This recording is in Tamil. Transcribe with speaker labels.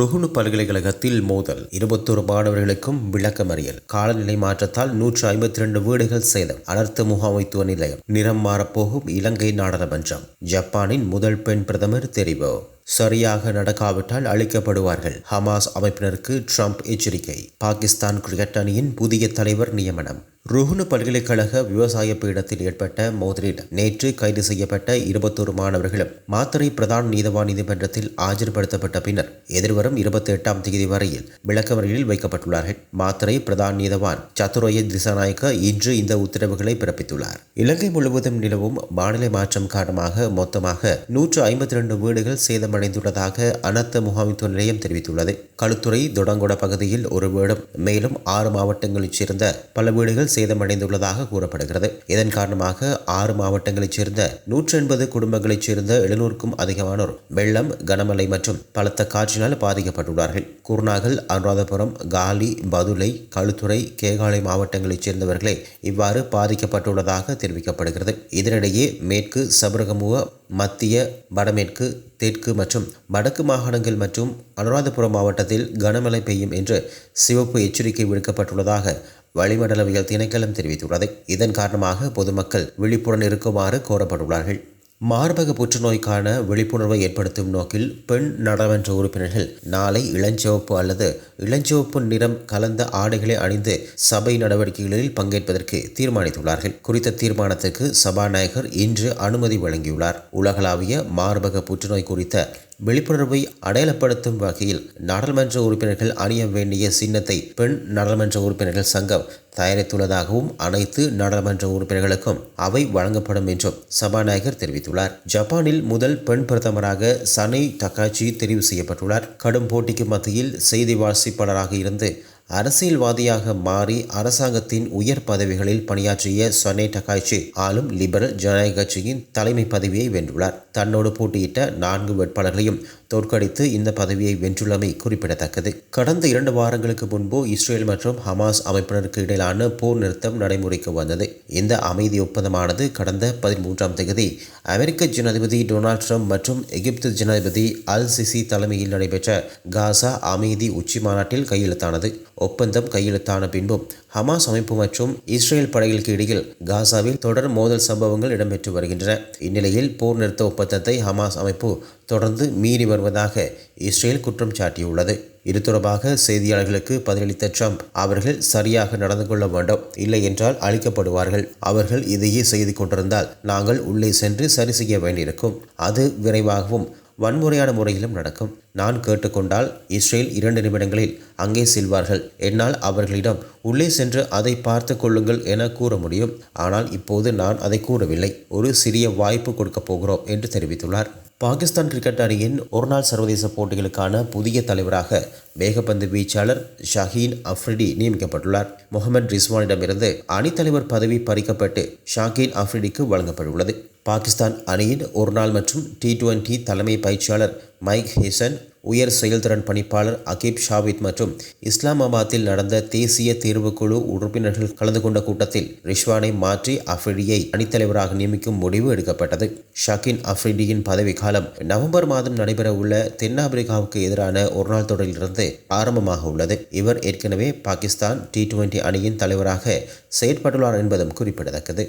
Speaker 1: ருகுணு பல்கலைக்கழகத்தில் மோதல். இருபத்தொரு மாணவர்களுக்கும் விளக்கமறியல். காலநிலை மாற்றத்தால் நூற்று ஐம்பத்தி ரெண்டு வீடுகள் சேதம். அனர்த்த முகாமைத்துவ நிலையம். நிறம் மாறப்போகும் இலங்கை நாடாளுமன்றம். ஜப்பானின் முதல் பெண் பிரதமர் தெரிவு. சரியாக நடக்காவிட்டால் அழிக்கப்படுவார்கள். ஹமாஸ் அமைப்பினருக்கு ட்ரம்ப் எச்சரிக்கை. பாகிஸ்தான் கிரிக்கெட் அணியின் புதிய தலைவர் நியமனம். ருஹுனு பல்கலைக்கழக விவசாய பீடத்தில் ஏற்பட்ட மோதலில் நேற்று கைது செய்யப்பட்ட இருபத்தோரு மாணவர்களும் மாத்தறை பிரதான நீதவான் நீதிமன்றத்தில் ஆஜர்படுத்தப்பட்ட பின்னர் எதிர்வரும் இருபத்தி எட்டாம் தேதி வரையில் விளக்கமறியலில் வைக்கப்பட்டுள்ளார்கள். மாத்தறை பிரதான நீதவான் சத்துரோய திசாநாயக்க இன்று இந்த உத்தரவுகளை பிறப்பித்துள்ளார். இலங்கை முழுவதும் நிலவும் வானிலை மாற்றம் காரணமாக மொத்தமாக நூற்று ஐம்பத்தி இரண்டு வீடுகள் சேதமடைந்துள்ளதாக அனர்த்த முகாமித்துவ நிலையம் தெரிவித்துள்ளது. களுத்துறை தொடங்கொட பகுதியில் ஒரு வீடும் மேலும் ஆறு மாவட்டங்களைச் சேர்ந்த பல வீடுகள் சேதமடைந்துள்ளதாக கூறப்படுகிறது. இதன் காரணமாக ஆறு மாவட்டங்களைச் சேர்ந்த நூற்றி எண்பது குடும்பங்களைச் சேர்ந்த எழுநூறுக்கும் அதிகமானோர் வெள்ளம் கனமழை மற்றும் பலத்த காற்றினால் பாதிக்கப்பட்டுள்ளார்கள். குருநாகல் அனுராதபுரம் காலி பதுளை களுத்துறை கேகாலை மாவட்டங்களைச் சேர்ந்தவர்களே இவ்வாறு பாதிக்கப்பட்டுள்ளதாக தெரிவிக்கப்படுகிறது. இதனிடையே மேற்கு சபரகமுவ மத்திய வடமேற்கு தெற்கு மற்றும் வடக்கு மாகாணங்கள் மற்றும் அனுராதபுரம் மாவட்டத்தில் கனமழை பெய்யும் என்று சிவப்பு எச்சரிக்கை விடுக்கப்பட்டுள்ளதாக வளிமண்டலவியல் திணைக்களம் தெரிவித்துள்ளது. இதன் காரணமாக பொதுமக்கள் விழிப்புடன் இருக்குமாறு கோரப்பட்டுள்ளார்கள். மார்பக புற்றுநோய்க்கான விழிப்புணர்வை ஏற்படுத்தும் நோக்கில் பெண் நாடாளுமன்ற உறுப்பினர்கள் நாளை இளஞ்சிவப்பு அல்லது இளஞ்சிவப்பு நிறம் கலந்த ஆடைகளை அணிந்து சபை நடவடிக்கைகளில் பங்கேற்பதற்கு தீர்மானித்துள்ளார்கள். குறித்த தீர்மானத்துக்கு சபாநாயகர் இன்று அனுமதி வழங்கியுள்ளார். உலகளாவிய மார்பக புற்றுநோய் குறித்த விழிப்புணர்வை அடையாளப்படுத்தும் வகையில் நாடாளுமன்ற உறுப்பினர்கள் அணிய வேண்டிய சின்னத்தை பெண் நாடாளுமன்ற உறுப்பினர்கள் சங்கம் தயாரித்துள்ளதாகவும் அனைத்து நாடாளுமன்ற உறுப்பினர்களுக்கும் அவை வழங்கப்படும் என்றும் சபாநாயகர் தெரிவித்துள்ளார். ஜப்பானில் முதல் பெண் பிரதமராக சனை தக்காச்சி தெரிவு செய்யப்பட்டுள்ளார். கடும் போட்டிக்கு மத்தியில் செய்தி வாசிப்பாளராக இருந்து அரசியல்வாதியாக மாறி அரசாங்கத்தின் உயர் பதவிகளில் பணியாற்றிய சொனே டகாய்ச்சி ஆளும் லிபரல் ஜனநாயக கட்சியின் தலைமை பதவியை வென்றுள்ளார். தன்னோடு போட்டியிட்ட நான்கு வேட்பாளர்களையும் தோற்கடித்து இந்த பதவியை வென்றுள்ளமை குறிப்பிடத்தக்கது. கடந்த இரண்டு வாரங்களுக்கு முன்பு இஸ்ரேல் மற்றும் ஹமாஸ் அமைப்பினருக்கு இடையிலான போர் நிறுத்தம் நடைமுறைக்கு வந்தது. இந்த அமைதி ஒப்பந்தமானது கடந்த பதிமூன்றாம் தேதி அமெரிக்க ஜனாதிபதி டொனால்ட் ட்ரம்ப் மற்றும் எகிப்து ஜனாதிபதி அல் சிசி தலைமையில் நடைபெற்ற காசா அமைதி உச்சி மாநாட்டில் கையெழுத்தானது. ஒப்பந்தம் கையெழுத்தான பின்பும் ஹமாஸ் அமைப்பு மற்றும் இஸ்ரேல் படைகளுக்கு இடையில் காசாவில் தொடர் மோதல் சம்பவங்கள் இடம்பெற்று வருகின்றன. இந்நிலையில் போர் நிறுத்த ஒப்பந்தத்தை ஹமாஸ் அமைப்பு தொடர்ந்து மீறி வரும் வருவதாக இஸ்ரேல் குற்றம் சாட்டியுள்ளது. இது தொடர்பாக செய்தியாளர்களுக்கு பதிலளித்த ட்ரம்ப் அவர்கள் சரியாக நடந்து கொள்ள வேண்டும் இல்லை என்றால் அழிக்கப்படுவார்கள். அவர்கள் இதையே செய்து கொண்டிருந்தால் நாங்கள் உள்ளே சென்று சரி செய்ய வேண்டியிருக்கும். அது விரைவாகவும் வன்முறையான முறையிலும் நடக்கும். நான் கேட்டுக்கொண்டால் இஸ்ரேல் இரண்டு நிமிடங்களில் அங்கே செல்வார்கள். என்னால் அவர்களிடம் உள்ளே சென்று அதை பார்த்து கொள்ளுங்கள் என கூற முடியும். ஆனால் இப்போது நான் அதை கூறவில்லை. ஒரு சிறிய வாய்ப்பு கொடுக்கப் போகிறோம் என்று தெரிவித்துள்ளார். பாகிஸ்தான் கிரிக்கெட் அணியின் ஒருநாள் சர்வதேச போட்டிகளுக்கான புதிய தலைவராக வேகப்பந்து வீச்சாளர் ஷஹீன் அஃப்ரிடி நியமிக்கப்பட்டுள்ளார். முகமது ரிஸ்வானிடமிருந்து அணித்தலைவர் பதவி பறிக்கப்பட்டு ஷாகீன் அஃப்ரிடிக்கு வழங்கப்பட்டுள்ளது. பாகிஸ்தான் அணியின் ஒருநாள் மற்றும் டி டுவெண்டி தலைமை பயிற்சியாளர் மைக் ஹேசன் உயர் செயல்திறன் பணிப்பாளர் அகீப் ஷாவித் மற்றும் இஸ்லாமாபாத்தில் நடந்த தேசிய தேர்வுக்குழு உறுப்பினர்கள் கலந்து கொண்ட கூட்டத்தில் ரிஷ்வானை மாற்றி அஃப்ரிடியை அணித்தலைவராக நியமிக்கும் முடிவு எடுக்கப்பட்டது. ஷகின் அஃப்ரிடியின் பதவிக்காலம் நவம்பர் மாதம் நடைபெற உள்ள தென்னாப்பிரிக்காவுக்கு எதிரான ஒருநாள் தொடரிலிருந்து ஆரம்பமாக உள்ளது. இவர் ஏற்கனவே பாகிஸ்தான் டி டுவெண்டி அணியின் தலைவராக செயற்பட்டுள்ளார் என்பதும் குறிப்பிடத்தக்கது.